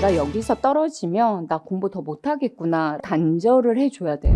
내가 여기서 떨어지면 나 공부 더 못하겠구나 단절을 해줘야 돼요.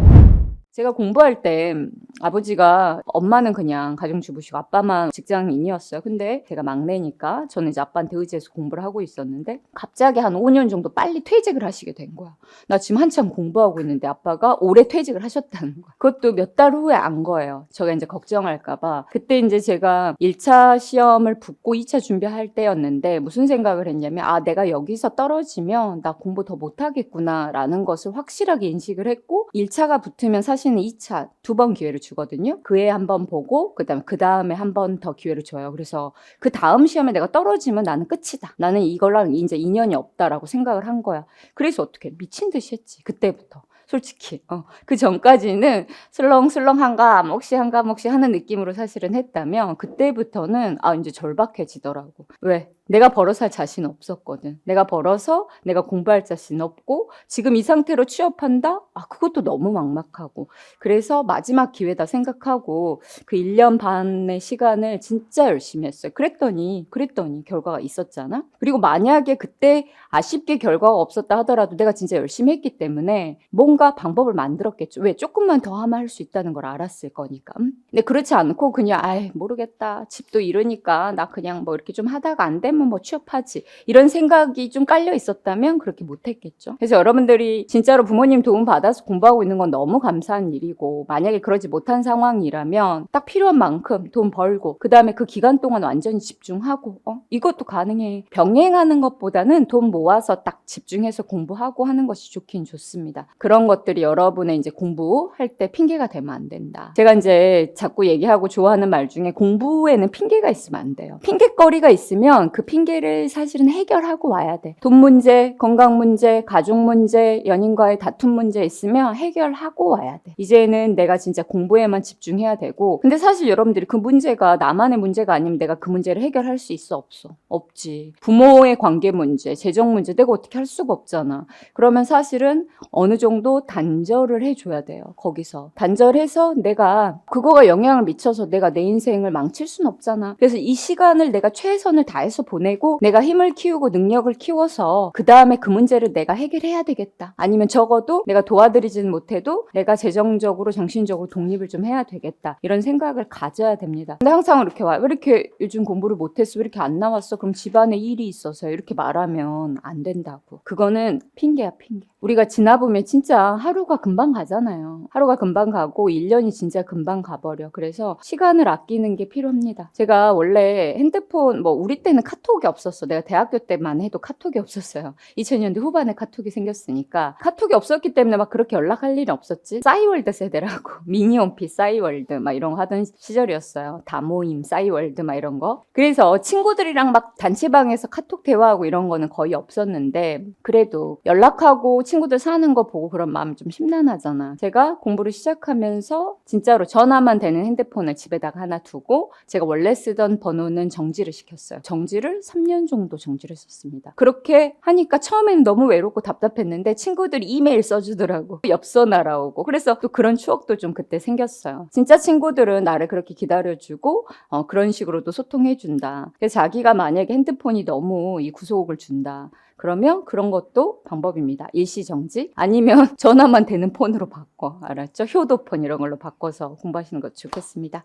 제가 공부할 때 아버지가 엄마는 그냥 가정주부시고 아빠만 직장인이었어요. 근데 제가 막내니까 저는 이제 아빠한테 의지해서 공부를 하고 있었는데 갑자기 한 5년 정도 빨리 퇴직을 하시게 된 거야. 나 지금 한참 공부하고 있는데 아빠가 올해 퇴직을 하셨다는 거야. 그것도 몇 달 후에 안 거예요. 제가 이제 걱정할까봐. 그때 이제 제가 1차 시험을 붙고 2차 준비할 때였는데 무슨 생각을 했냐면 아, 내가 여기서 떨어지면 나 공부 더 못하겠구나 라는 것을 확실하게 인식을 했고 1차가 붙으면 사실은 2차 두 번 기회를 주거든요. 그해한번 보고 그다음에 그 다음에 한 번 더 기회를 줘요. 그래서 그 다음 시험에 내가 떨어지면 나는 끝이다. 나는 이걸랑 이제 인연이 없다라고 생각을 한 거야. 그래서 어떻게 미친 듯이 했지. 그때부터. 솔직히 어, 그 전까지는 슬렁슬렁 한 과목씩 한 과목씩 하는 느낌으로 사실은 했다면 그때부터는 아 이제 절박해지더라고 왜 내가 벌어서 할 자신 없었거든 내가 벌어서 내가 공부할 자신 없고 지금 이 상태로 취업한다 아 그것도 너무 막막하고 그래서 마지막 기회다 생각하고 그 1년 반의 시간을 진짜 열심히 했어요 그랬더니 그랬더니 결과가 있었잖아 그리고 만약에 그때 아쉽게 결과가 없었다 하더라도 내가 진짜 열심히 했기 때문에 뭔가 방법을 만들었겠죠. 왜? 조금만 더 하면 할 수 있다는 걸 알았을 거니까. 음? 근데 그렇지 않고 그냥 아이 모르겠다. 집도 이러니까 나 그냥 뭐 이렇게 좀 하다가 안 되면 뭐 취업하지. 이런 생각이 좀 깔려 있었다면 그렇게 못 했겠죠. 그래서 여러분들이 진짜로 부모님 도움 받아서 공부하고 있는 건 너무 감사한 일이고 만약에 그러지 못한 상황이라면 딱 필요한 만큼 돈 벌고 그 다음에 그 기간 동안 완전히 집중하고 어? 이것도 가능해. 병행하는 것보다는 돈 모아서 딱 집중해서 공부하고 하는 것이 좋긴 좋습니다. 그런 것들이 여러분의 이제 공부할 때 핑계가 되면 안 된다. 제가 이제 자꾸 얘기하고 좋아하는 말 중에 공부에는 핑계가 있으면 안 돼요. 핑계거리가 있으면 그 핑계를 사실은 해결하고 와야 돼. 돈 문제, 건강 문제, 가족 문제, 연인과의 다툼 문제 있으면 해결하고 와야 돼. 이제는 내가 진짜 공부에만 집중해야 되고 근데 사실 여러분들이 그 문제가 나만의 문제가 아니면 내가 그 문제를 해결할 수 있어 없어? 없지. 부모의 관계 문제, 재정 문제 내가 어떻게 할 수가 없잖아. 그러면 사실은 어느 정도 단절을 해줘야 돼요. 거기서. 단절해서 내가 그거가 영향을 미쳐서 내가 내 인생을 망칠 순 없잖아. 그래서 이 시간을 내가 최선을 다해서 보내고 내가 힘을 키우고 능력을 키워서 그 다음에 그 문제를 내가 해결해야 되겠다. 아니면 적어도 내가 도와드리지는 못해도 내가 재정적으로 정신적으로 독립을 좀 해야 되겠다. 이런 생각을 가져야 됩니다. 근데 항상 이렇게 와. 왜 이렇게 요즘 공부를 못했어? 왜 이렇게 안 나왔어? 그럼 집안에 일이 있어서 이렇게 말하면 안 된다고. 그거는 핑계야, 핑계. 우리가 지나보면 진짜 하루가 금방 가잖아요. 하루가 금방 가고 1년이 진짜 금방 가버려. 그래서 시간을 아끼는 게 필요합니다. 제가 원래 핸드폰, 뭐 우리 때는 카톡 이 없었어. 내가 대학교 때만 해도 카톡이 없었어요. 2000년대 후반에 카톡이 생겼으니까 카톡이 없었기 때문에 막 그렇게 연락할 일이 없었지. 싸이월드 세대라고 미니홈피 싸이월드 막 이런 거 하던 시절이었어요. 다모임 싸이월드 막 이런 거. 그래서 친구들이랑 막 단체방에서 카톡 대화하고 이런 거는 거의 없었는데 그래도 연락하고 친구들 사는 거 보고 그런 마음 좀 심란하잖아. 제가 공부를 시작하면서 진짜로 전화만 되는 핸드폰을 집에다가 하나 두고 제가 원래 쓰던 번호는 정지를 시켰어요. 정지를 3년 정도 정지를 했었습니다. 그렇게 하니까 처음에는 너무 외롭고 답답했는데 친구들이 이메일 써주더라고. 엽서 날아오고. 그래서 또 그런 추억도 좀 그때 생겼어요. 진짜 친구들은 나를 그렇게 기다려주고 어, 그런 식으로도 소통해준다. 그래서 자기가 만약에 핸드폰이 너무 이 구속을 준다. 그러면 그런 것도 방법입니다. 일시정지 아니면 전화만 되는 폰으로 바꿔 알았죠? 효도폰 이런 걸로 바꿔서 공부하시는 것도 좋겠습니다.